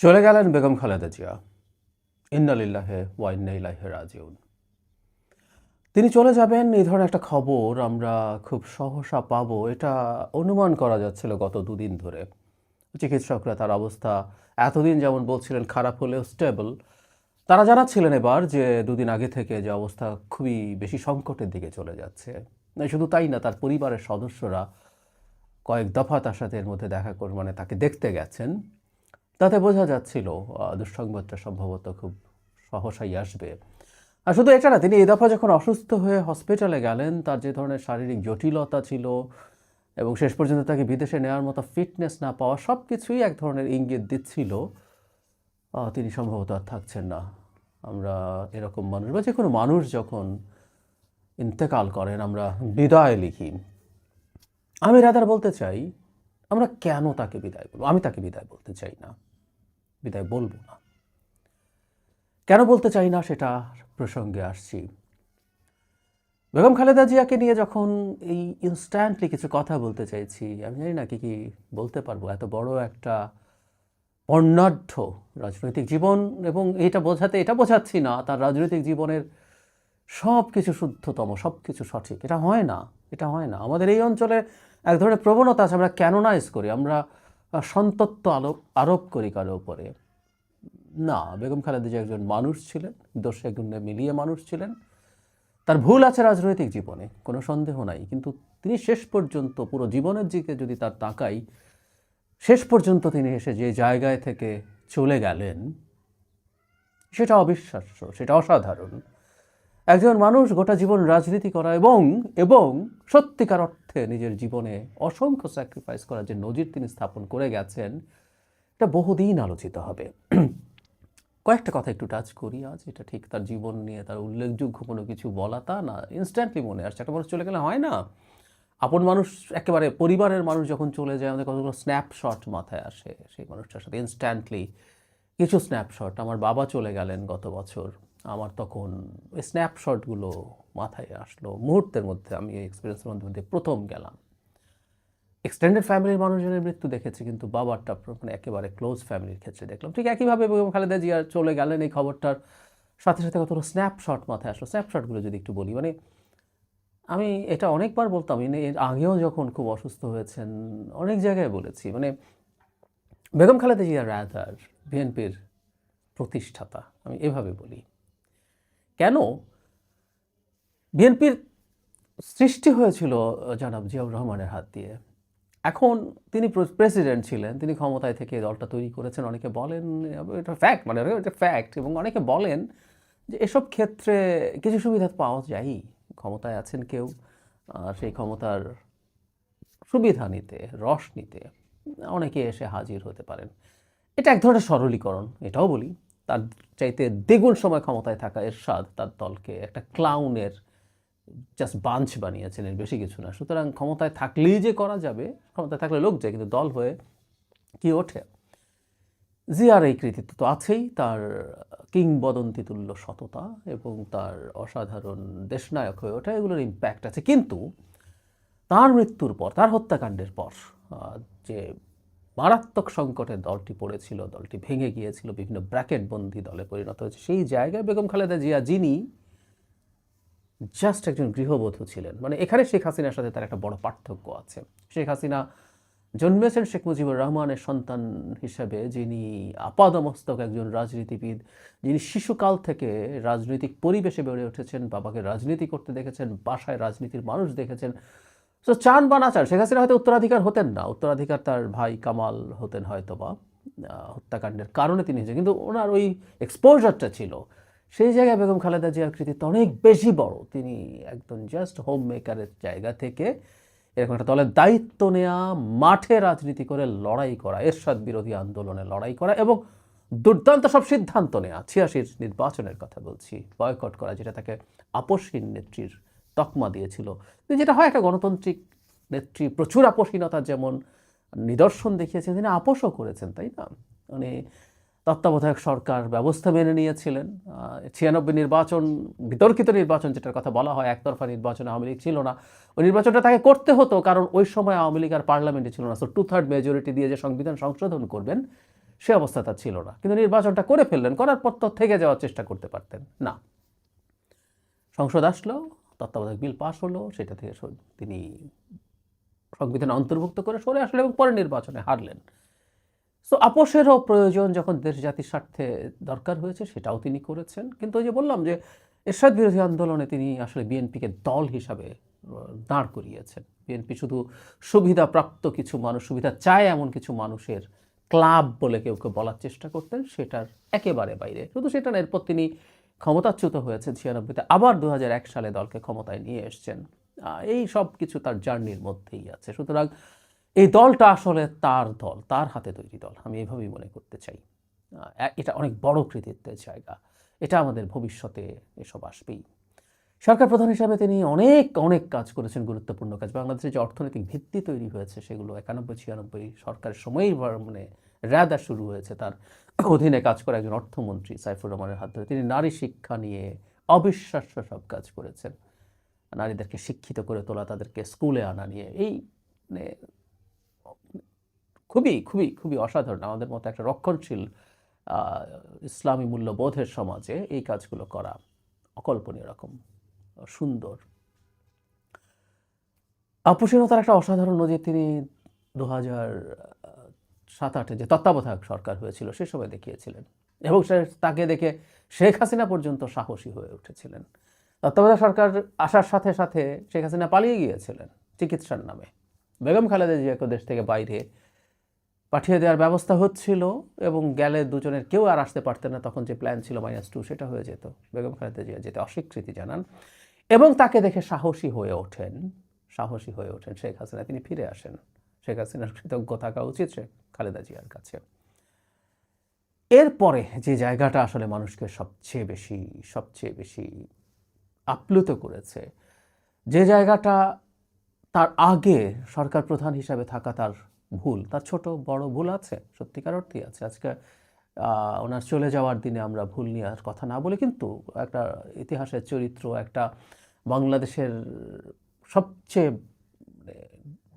চলে গেলেন বেগম খালেদা জিয়া। ইন্নালিল্লাহে ওয়াইনাইলাহে রাজিউন। তিনি চলে যাবেন, এই ধরনের একটা খবর আমরা খুব সহসা পাবো, এটা অনুমান করা যাচ্ছিল গত দুদিন ধরে। চিকিৎসকরা তার অবস্থা এতদিন যেমন বলছিলেন খারাপ হলেও স্টেবল। তারা জানাচ্ছিলেন এবার যে দুদিন আগে থেকে যে অবস্থা খুবই বেশি সংকটের দিকে চলে যাচ্ছে। শুধু তাই না, তার পরিবারের সদস্যরা কয়েক দফা তার সাথে এর মধ্যে দেখা করে মানে তাকে দেখতে গেছেন। তাতে বোঝা যাচ্ছিল দুঃসংবাদটা সম্ভবত খুব সহসাই আসবে। আর শুধু এটা না, তিনি এই দফা যখন অসুস্থ হয়ে হসপিটালে গেলেন, তার যে ধরনের শারীরিক জটিলতা ছিল এবং শেষ পর্যন্ত তাকে বিদেশে নেওয়ার মতো ফিটনেস না পাওয়া সব কিছুই এক ধরনের ইঙ্গিত দিচ্ছিল তিনি সম্ভবত আর থাকছেন না। আমরা এরকম মানুষ বা যে কোনো মানুষ যখন ইন্তেকাল করেন, আমরা বিদায় লিখি। আমি রাদার বলতে চাই, আমরা কেন তাকে বিদায় বলব? আমি তাকে বিদায় বলতে চাই না। বিদায় বলব না। কেন বলতে চাই না সেটা প্রসঙ্গে আসছি। বেগম খালেদা জিয়াকে নিয়ে যখন এই ইনস্ট্যান্টলি কিছু কথা বলতে চাইছি, আমি জানি না কি কি বলতে পারব। এত বড় একটা বর্ণাঢ্য রাজনৈতিক জীবন এবং এটা বোঝাতে, এটা বোঝাচ্ছি না, তার রাজনৈতিক জীবনের সব কিছু শুদ্ধতম সব কিছু সঠিক। এটা হয় না, এটা হয় না। আমাদের এই অঞ্চলে এক ধরনের প্রবণতা আছে, আমরা ক্যানোনাইজ করি। আমরা সন্তত্ব আলোপ আরোপ করি কারও উপরে। না, বেগম খালেদা জিয়া একজন মানুষ ছিলেন, দোষে গুণে মিলিয়ে মানুষ ছিলেন। তার ভুল আছে রাজনৈতিক জীবনে, কোনো সন্দেহ নাই। কিন্তু তিনি শেষ পর্যন্ত, পুরো জীবনের দিকে যদি তার তাকাই, শেষ পর্যন্ত তিনি এসে যে জায়গায় থেকে চলে গেলেন, সেটা অবিশ্বাস্য, সেটা অসাধারণ। একজন মানুষ গোটা জীবন রাজনীতি করা এবং এবং সত্যিকার অর্থে নিজের জীবনে অসংখ্য স্যাক্রিফাইস করার যে নজির তিনি স্থাপন করে গেছেন, এটা বহুদিন আলোচিত হবে। কয়েকটা কথা একটু টাচ করি, আজ এটা ঠিক তার জীবন নিয়ে, তার উল্লেখযোগ্য কোনো কিছু বলা তা না ইনস্ট্যান্টলি মনে আসছে, একটা মানুষ চলে গেলে হয় না। আপন মানুষ, একেবারে পরিবারের মানুষ যখন চলে যায়, আমাদের কতগুলো স্ন্যাপশট মাথায় আসে, সেই মানুষটার সাথে ইনস্ট্যান্টলি কিছু স্ন্যাপশট আমার বাবা চলে গেলেন গত বছর। আমার তখন ওই স্ন্যাপশটগুলো মাথায় আসলো। মুহূর্তের মধ্যে আমি এই এক্সপিরিয়েন্সের মধ্যে প্রথম গেলাম। এক্সটেন্ডেড ফ্যামিলির মানুষজনের মৃত্যু দেখেছি, কিন্তু বাবারটা মানে একেবারে ক্লোজ ফ্যামিলির ক্ষেত্রে দেখলাম। ঠিক একইভাবে বেগম খালেদা জিয়া চলে গেলেন এই খবরটার। সাথে সাথে কতগুলো স্ন্যাপশট মাথায় আসলো। স্ন্যাপশটগুলো যদি একটু বলি মানে আমি এটা অনেকবার বলতাম এর আগেও যখন খুব অসুস্থ হয়েছেন, অনেক জায়গায় বলেছি মানে বেগম খালেদা জিয়া রাদার বিএনপির প্রতিষ্ঠাতা, আমি এভাবে বলি। কেন? বিএনপির সৃষ্টি হয়েছিল, জনাব জিয়াউর রহমানের হাত দিয়ে। এখন তিনি প্রেসিডেন্ট ছিলেন, তিনি ক্ষমতায় থেকে দলটা তৈরি করেছেন। অনেকে বলেন, এটা ফ্যাক্ট মানে এটা ফ্যাক্ট এবং অনেকে বলেন যে এসব ক্ষেত্রে কিছু সুবিধা পাওয়া যায়ই। ক্ষমতায় আছেন কেউ সেই ক্ষমতার সুবিধা নিতে, রস নিতে অনেকে এসে হাজির হতে পারেন। এটা এক ধরনের সরলীকরণ, এটাও বলি। তার চাইতে দ্বিগুণ সময় ক্ষমতায় থাকা এরশাদ তার দলকে একটা ক্লাউনের জাস্ট বাঞ্চ বানিয়েছেন এর বেশি কিছু না। সুতরাং ক্ষমতায় থাকলেই যে করা যাবে, ক্ষমতায় থাকলে লোক যায়, কিন্তু দল হয়ে কি ওঠে? জিয়ার এই কৃতিত্ব তো আছেই, তার কিংবদন্তি তুল্য সততা এবং তার অসাধারণ দেশনায়ক হয়ে ওঠা, এগুলোর ইম্প্যাক্ট আছে। কিন্তু তার মৃত্যুর পর, তার হত্যাকাণ্ডের পর যে মারাত্মক সংকটে দলটি পড়েছিল, দলটি ভেঙে গিয়েছিল, বিভিন্ন ব্র্যাকেট বন্দি দলে পরিণত হয়েছে। সেই জায়গায় বেগম খালেদা জিয়া যিনি জাস্ট একজন গৃহবধূ ছিলেন। মানে এখানে শেখ হাসিনার সাথে তার একটা বড় পার্থক্য আছে। শেখ হাসিনা জন্মেছেন শেখ মুজিবুর রহমানের সন্তান হিসেবে, যিনি আপাদমস্তক একজন রাজনীতিবিদ, যিনি শিশুকাল থেকে রাজনৈতিক পরিবেশে বেড়ে উঠেছেন, বাবাকে রাজনীতি করতে দেখেছেন, বাসায় রাজনীতির মানুষ দেখেছেন। তো চান বা না চান, শেখ হাসিনা হয়তো উত্তরাধিকার হতেন না। উত্তরাধিকার তার ভাই কামাল হতেন হয়তো বা হত্যাকাণ্ডের কারণে তিনি হয়েছেন। কিন্তু ওনার ওই এক্সপোজারটা ছিল, সেই জায়গায় বেগম খালেদা জিয়ার কৃতিত্ব অনেক বেশি বড়। তিনি একদম জাস্ট হোম মেকারের জায়গা থেকে এরকম একটা দলের দায়িত্ব নেওয়া মাঠে রাজনীতি করে লড়াই করা, এরশাদ বিরোধী আন্দোলনে লড়াই করা এবং দুর্দান্ত সব সিদ্ধান্ত নেওয়া ছিয়াশির নির্বাচনের কথা বলছি, বয়কট করা, যেটা তাকে আপসহীন নেত্রীর তকমা দিয়েছিল। যেটা হয়, একটা গণতান্ত্রিক নেত্রী প্রচুর আপসহীনতার যেমন নিদর্শন দেখিয়েছেন, তিনি আপোষও করেছেন, তাই না? মানে তত্ত্বাবধায়ক সরকার ব্যবস্থা মেনে নিয়েছিলেন। ছিয়ানব্বই নির্বাচন, বিতর্কিত নির্বাচন যেটার কথা বলা হয়, একতরফা নির্বাচন আওয়ামী লীগ ছিল না। ওই নির্বাচনটা তাকে করতে হতো, কারণ ওই সময় আওয়ামী লীগ আর পার্লামেন্টে ছিল না। সো টু থার্ড মেজরিটি দিয়ে যে সংবিধান সংশোধন করবেন, সে অবস্থা তার ছিল না। কিন্তু নির্বাচনটা করে ফেললেন, করার পর তো থেকে যাওয়ার চেষ্টা করতে পারতেন, না। সংসদ আসলো তত্ত্বাবধায়ক বিল পাশ হলো, সেটা থেকে তিনি সংবিধানে অন্তর্ভুক্ত করে সরে আসলেন এবং পরে নির্বাচনে হারলেন। সো আপোষেরও প্রয়োজন যখন দেশ জাতির স্বার্থে দরকার হয়েছে, সেটাও তিনি করেছেন। কিন্তু ওই যে বললাম যে এরশাদ বিরোধী আন্দোলনে তিনি আসলে বিএনপিকে দল হিসাবে দাঁড় করিয়েছেন। বিএনপি শুধু সুবিধাপ্রাপ্ত কিছু মানুষ, সুবিধা চায় এমন কিছু মানুষের ক্লাব বলে কেউ কেউ বলার চেষ্টা করতেন, সেটার একেবারে বাইরে। শুধু সেটা না, এরপর তিনি ক্ষমতাচ্যুত হয়েছেন ছিয়ানব্বইতে, আবার দু হাজার এক সালে দলকে ক্ষমতায় নিয়ে এসছেন। এই সব কিছু তার জার্নির মধ্যেই আছে। সুতরাং এই দলটা আসলে তার দল, তার হাতে তৈরি দল, আমি এভাবেই মনে করতে চাই। এটা অনেক বড় কৃতিত্বের জায়গা। এটা আমাদের ভবিষ্যতে এসব আসবেই। সরকার প্রধান হিসাবে তিনি অনেক অনেক কাজ করেছেন, গুরুত্বপূর্ণ কাজ। বাংলাদেশের যে অর্থনৈতিক ভিত্তি তৈরি হয়েছে সেগুলো একানব্বই, ছিয়ানব্বই সরকারের সময়ই মানে রাদা শুরু হয়েছে তার। অধীনে কাজ করে একজন অর্থমন্ত্রী সাইফুর রহমানের হাত ধরে। তিনি নারী শিক্ষা নিয়ে অবিশ্বাস্য সব কাজ করেছেন। নারীদেরকে শিক্ষিত করে তোলা, তাদেরকে স্কুলে আনা নিয়ে। এই মানে খুবই খুবই খুবই অসাধারণ। আমাদের মতো একটা রক্ষণশীল ইসলামী মূল্যবোধের সমাজে এই কাজগুলো করা অকল্পনীয় রকম, সুন্দর। আপুসীনতার একটা অসাধারণ নজির তিনি দু হাজার সাত আটে যে তত্ত্বাবধায়ক সরকার হয়েছিল, সে সময় দেখিয়েছিলেন। এবং সে, তাকে দেখে শেখ হাসিনা পর্যন্ত সাহসী হয়ে উঠেছিলেন। তত্ত্বাবধায়ক সরকার আসার সাথে সাথে শেখ হাসিনা পালিয়ে গিয়েছিলেন চিকিৎসার নামে। বেগম খালেদা জিয়াকে দেশ থেকে বাইরে পাঠিয়ে দেওয়ার ব্যবস্থা হচ্ছিল এবং গেলে দুজনের কেউ আর আসতে পারতেন না, তখন যে প্ল্যান ছিল মাইনাস টু, সেটা হয়ে যেত। বেগম খালেদা জিয়া যেতে অস্বীকৃতি জানান এবং তাকে দেখে সাহসী হয়ে ওঠেন, সাহসী হয়ে ওঠেন শেখ হাসিনা। তিনি ফিরে আসেন। শেখ হাসিনার কৃতজ্ঞ থাকা উচিত, শেখ খালেদা জিয়ার কাছে। এরপরে যে জায়গাটা আসলে মানুষকে সবচেয়ে বেশি সবচেয়ে বেশি আপ্লুত করেছে, যে জায়গাটা তার আগে সরকার প্রধান হিসাবে থাকা তার ভুল, তার ছোট বড় ভুল আছে, সত্যিকার অর্থেই আছে। আজকে ওনার চলে যাওয়ার দিনে আমরা ভুল নিয়ে আর কথা না বলে কিন্তু একটা ইতিহাসের চরিত্র, একটা বাংলাদেশের সবচেয়ে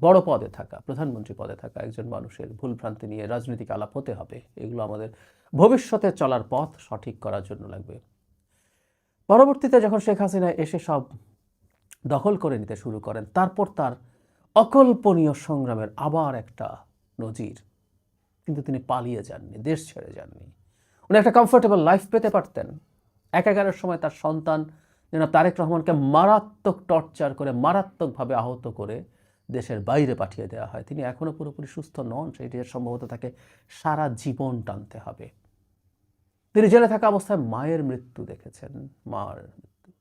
বড় পদে থাকা, প্রধানমন্ত্রী পদে থাকা একজন মানুষের ভুল ভ্রান্তি নিয়ে রাজনৈতিক আলাপ হতে হবে। এগুলো আমাদের ভবিষ্যতে চলার পথ সঠিক করার জন্য লাগবে। পরবর্তীতে যখন শেখ হাসিনা এসে সব দখল করে নিতে শুরু করেন, তারপর তার অকল্পনীয় সংগ্রামের আবার একটা নজির। কিন্তু তিনি পালিয়ে যাননি, দেশ ছেড়ে যাননি। উনি একটা কমফোর্টেবল লাইফ পেতে পারতেন। এক একাগারের সময় তার সন্তান যেন তারেক রহমানকে মারাত্মক টর্চার করে, মারাত্মকভাবে আহত করে দেশের বাইরে পাঠিয়ে দেওয়া হয়। তিনি এখনও পুরোপুরি সুস্থ নন, সেটি সম্ভবত তাকে সারা জীবন টানতে হবে। তিনি জেলে থাকা অবস্থায় মায়ের মৃত্যু দেখেছেন, মার মৃত্যু।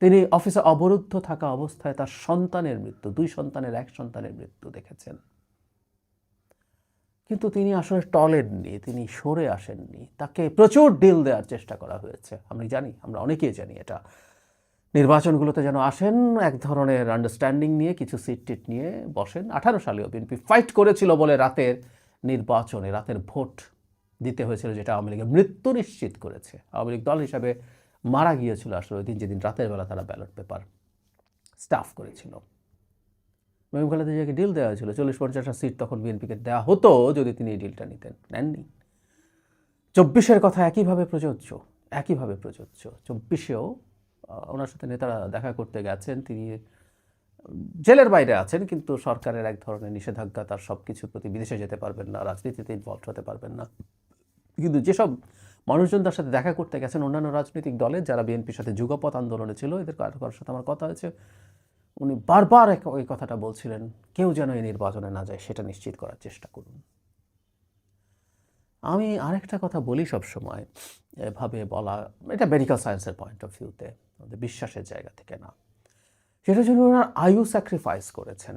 তিনি অফিসে অবরুদ্ধ থাকা অবস্থায় তার সন্তানের মৃত্যু, দুই সন্তানের, এক সন্তানের মৃত্যু দেখেছেন। কিন্তু তিনি আসলে টলেননি, তিনি সরে আসেননি। তাকে প্রচুর ডিল দেওয়ার চেষ্টা করা হয়েছে। আমি জানি, আমরা অনেকেই জানি এটা। নির্বাচনগুলোতে যেন আসেন, এক ধরনের আন্ডারস্ট্যান্ডিং নিয়ে, কিছু সিট টিট নিয়ে বসেন। আঠারো সালেও বিএনপি ফাইট করেছিল বলে রাতের নির্বাচনে, রাতের ভোট দিতে হয়েছিল, যেটা আওয়ামী লীগের মৃত্যু নিশ্চিত করেছে। আওয়ামী লীগ দল হিসাবে মারা গিয়েছিল আসলে ওই দিন, যেদিন রাতের বেলা তারা ব্যালট পেপার স্টাফ করেছিল। মেম খালেদা জিয়াকে ডিল দেওয়া হয়েছিল। চল্লিশ পঞ্চাশটা সিট তখন বিএনপিকে দেওয়া হতো, যদি তিনি এই ডিলটা নিতেন। নেননি। চব্বিশের কথা একইভাবে প্রযোজ্য একইভাবে প্রযোজ্য। চব্বিশেও ওনার সাথে নেতারা দেখা করতে গেছেন, তিনি জেলের বাইরে আছেন, কিন্তু সরকারের এক ধরনের নিষেধাজ্ঞা, তার সব কিছুর প্রতি বিদেশে যেতে পারবেন না, রাজনীতিতে ইনভলভ হতে পারবেন না। কিন্তু যেসব মানুষজন তার সাথে দেখা করতে গেছেন, অন্যান্য রাজনৈতিক দলের, যারা বিএনপির সাথে যুগপথ আন্দোলনে ছিল, এদের কারও, কারোর সাথে আমার কথা হয়েছে, উনি বারবার ওই কথাটা বলছিলেন, কেউ যেন এই নির্বাচনে না যায়, সেটা নিশ্চিত করার চেষ্টা করুন। আমি আরেকটা কথা বলি সব সময় এভাবে বলা, এটা মেডিকেল সায়েন্সের পয়েন্ট অফ ভিউতে আমাদের বিশ্বাসের জায়গা থেকে না। সেটার জন্য ওনার আয়ু স্যাক্রিফাইস করেছেন।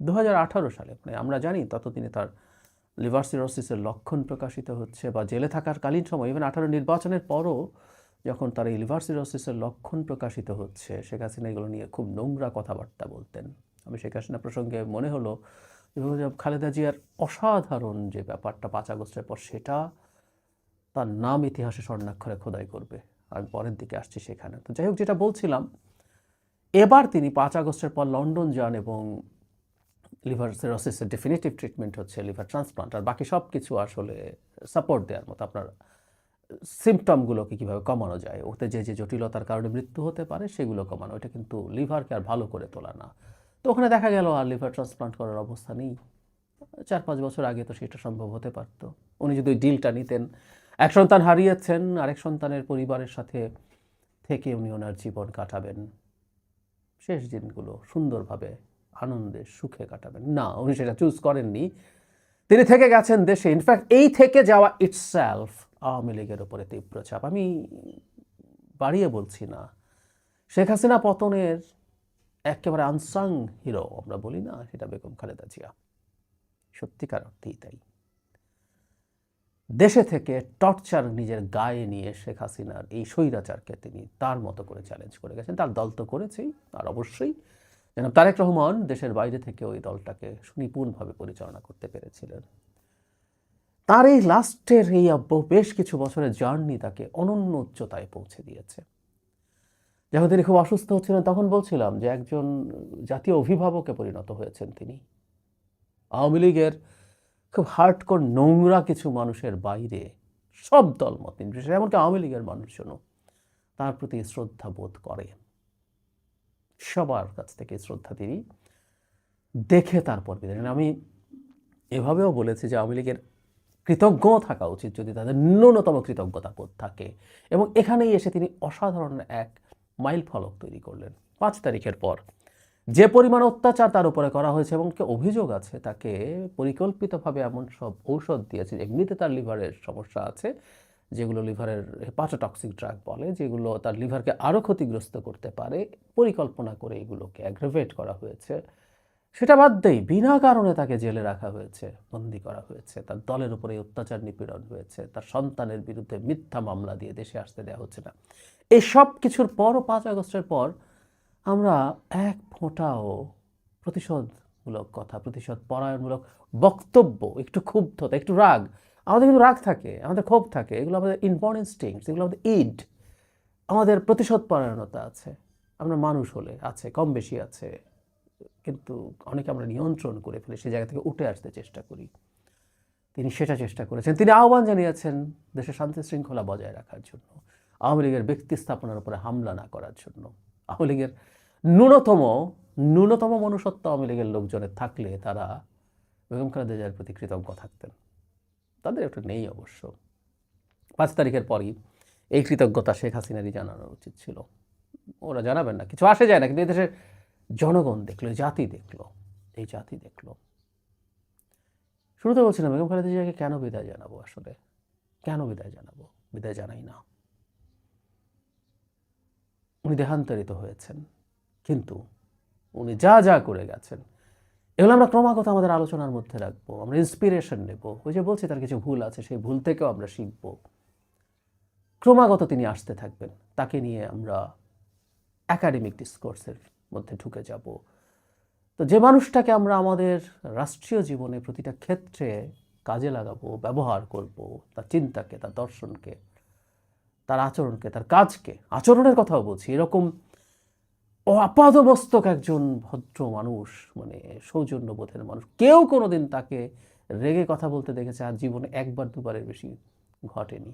দু হাজার আঠারো সালে মানে আমরা জানি ততদিনে তার লিভার সিরোসিসের লক্ষণ প্রকাশিত হচ্ছে বা জেলে থাকার কালীন সময় ইভেন আঠারো নির্বাচনের পরও যখন তার এই লিভার সিরোসিসের লক্ষণ প্রকাশিত হচ্ছে, শেখ হাসিনা এগুলো নিয়ে খুব নোংরা কথাবার্তা বলতেন। আমি শেখ হাসিনা প্রসঙ্গে মনে হলো খালেদা জিয়ার অসাধারণ যে ব্যাপারটা পাঁচ আগস্টের পর, সেটা তার নাম ইতিহাসে স্বর্ণাক্ষরে খোদাই করবে। আমি পরের দিকে আসছি সেখানে। তো যাই হোক, যেটা বলছিলাম, এবার তিনি পাঁচ আগস্টের পর লন্ডন যান এবং লিভার সিরোসিসের ডেফিনেটিভ ট্রিটমেন্ট হচ্ছে লিভার ট্রান্সপ্লান্ট। আর বাকি সব কিছু আসলে সাপোর্ট দেওয়ার মতো আপনার সিমটমগুলোকে কীভাবে কমানো যায়, ওতে যে যে জটিলতার কারণে মৃত্যু হতে পারে সেগুলো কমানো এটা কিন্তু লিভারকে আর ভালো করে তোলা না। তো ওখানে দেখা গেল, আর লিভার ট্রান্সপ্লান্ট করার অবস্থা নেই। চার পাঁচ বছর আগে তো সেটা সম্ভব হতে পারত। উনি যদি ওই ডিলটা নিতেন এক সন্তান হারিয়েছেন, আরেক সন্তানের পরিবারের সাথে থেকে উনি ওনার জীবন কাটাবেন। শেষ দিনগুলো সুন্দরভাবে আনন্দে সুখে কাটাবেন। না, উনি সেটা চুজ করেননি। তিনি থেকে গেছেন দেশে। ইনফ্যাক্ট এই থেকে যাওয়া ইটসেলফ আওয়ামী লীগের ওপরে তীব্র চাপ। আমি বাড়িয়ে বলছি না, শেখ হাসিনা পতনের একেবারে আনসাং হিরো আমরা বলি না, সেটা বেগম খালেদা জিয়া। সত্যিকার অর্থেই তাই। দেশে থেকে টর্চার নিজের গায়ে নিয়ে শেখ হাসিনার এই স্বৈরাচারকে তিনি তার মতো করে চ্যালেঞ্জ করে গেছেন। তার দল তো করেছেই আর অবশ্যই। যেন তারেক রহমান দেশের বাইরে থেকে ওই দলটাকে সুনিপুণভাবে পরিচালনা করতে পেরেছিলেন। তার এই লাস্টের এই বেশ কিছু বছরের জার্নি তাকে অনন্য উচ্চতায় পৌঁছে দিয়েছে। যখন তিনি খুব অসুস্থ হচ্ছিলেন, তখন বলছিলাম যে একজন জাতীয় অভিভাবকে পরিণত হয়েছেন তিনি। আওয়ামী লীগের খুব হার্ডকোর নোংরা কিছু মানুষের বাইরে সব দল দলমত নির্বিশেষে, এমনকি আওয়ামী লীগের মানুষজনও তার প্রতি শ্রদ্ধা বোধ করে। সবার কাছ থেকে শ্রদ্ধা তিনি দেখে তারপর বিদায়। আমি এভাবেও বলেছি যে আওয়ামী লীগের কৃতজ্ঞ থাকা উচিত যদি তাদের ন্যূনতম কৃতজ্ঞতা বোধ থাকে। এবং এখানেই এসে তিনি অসাধারণ এক মাইল ফলক তৈরি করলেন। পাঁচ তারিখের পর যে পরিমাণ অত্যাচার তার উপরে করা হয়েছে এবং কি অভিযোগ আছে, তাকে পরিকল্পিতভাবে এমন সব ঔষধ দিয়েছে, এমনিতে তার লিভারের সমস্যা আছে, যেগুলো লিভারের হেপাটোটক্সিক ড্রাগ বলে, যেগুলো তার লিভারকে আরও ক্ষতিগ্রস্ত করতে পারে, পরিকল্পনা করে এগুলোকে অ্যাগ্রেভেট করা হয়েছে। সেটা বাদ দেই, বিনা কারণে তাকে জেলে রাখা হয়েছে, বন্দি করা হয়েছে, তার দলের উপরে অত্যাচার নিপীড়ন হয়েছে, তার সন্তানের বিরুদ্ধে মিথ্যা মামলা দিয়ে দেশে আসতে দেওয়া হচ্ছে না। এই সব কিছুর পরও পাঁচ আগস্টের পর আমরা এক ফোঁটাও প্রতিশোধমূলক কথা প্রতিশোধ পরায়ণমূলক বক্তব্য, একটু ক্ষুব্ধতা, একটু রাগ, আমাদের কিন্তু রাগ থাকে, আমাদের ক্ষোভ থাকে, এগুলো আমাদের ইনবর্ন ইনস্টিংস এগুলো আমাদের ইড আমাদের প্রতিশোধ পরায়ণতা আছে। আমরা মানুষ হলে আছে, কম বেশি আছে, কিন্তু অনেকে আমরা নিয়ন্ত্রণ করে ফেলে সেই জায়গা থেকে উঠে আসতে চেষ্টা করি। তিনি সেটা চেষ্টা করেছেন। তিনি আহ্বান জানিয়েছেন দেশের শান্তি শৃঙ্খলা বজায় রাখার জন্য, আওয়ামী লীগের ব্যক্তি স্থাপনার উপরে হামলা না করার জন্য। আওয়ামী লীগের ন্যূনতম ন্যূনতম মনুষ্যত্ব আওয়ামী লীগের লোকজনের থাকলে তারা বেগম খালেদা জিয়ার প্রতি কৃতজ্ঞ থাকতেন। তাদের একটা নেই অবশ্য। পাঁচ তারিখের পরই এই কৃতজ্ঞতা শেখ হাসিনারই জানানো উচিত ছিল। ওরা জানাবেন না, কিছু আসে যায় না, কিন্তু এদেশের জনগণ দেখল জাতি দেখল, এই জাতি দেখল। শুরুতে বলছিলাম, বেগম খালেদা জিয়াকে কেন বিদায় জানাব আসলে? কেন বিদায় জানাব? বিদায় জানাই না। উনি দেহান্তরিত হয়েছেন। কিন্তু উনি যা যা করে গেছেন, এগুলো আমরা ক্রমাগত আমাদের আলোচনার মধ্যে রাখব, আমরা ইন্সপিরেশন নেব। ওই যে বলছি তার কিছু ভুল আছে, সেই ভুল থেকেও আমরা শিখব। ক্রমাগত তিনি আসতে থাকবেন, তাকে নিয়ে আমরা একাডেমিক ডিসকোর্সের মধ্যে ঢুকে যাব। তো যে মানুষটাকে আমরা আমাদের রাষ্ট্রীয় জীবনে প্রতিটা ক্ষেত্রে কাজে লাগাবো, ব্যবহার করব, তার চিন্তাকে, তার দর্শনকে, তার আচরণকে, তার কাজকে, আচরণের কথাও বলছি, এরকম ও আপাদমস্তক একজন ভদ্র মানুষ মানে সৌজন্যবোধের মানুষ। কেউ কোনোদিন তাকে রেগে কথা বলতে দেখেছে, আর জীবনে একবার, দুবারের বেশি ঘটেনি।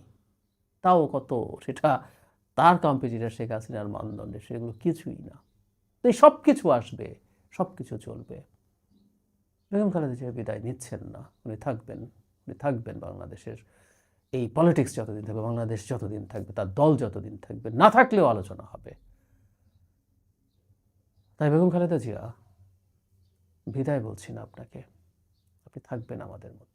তাও কত, সেটা তার কম্পিটিটার শেখ হাসিনার মানদণ্ডে, সেগুলো কিছুই না। তো এই সব কিছু আসবে সব কিছু চলবে। বেগম খালেদা জিয়া বিদায় নিচ্ছেন না, উনি থাকবেন উনি থাকবেন বাংলাদেশের। এই পলিটিক্স যতদিন থাকবে, বাংলাদেশ যতদিন থাকবে, তার দল যতদিন থাকবে, না থাকলেও আলোচনা হবে। তাই বেগম খালেদা জিয়া বিদায় বলছি না আপনাকে। আপনি থাকবেন আমাদের মধ্যে।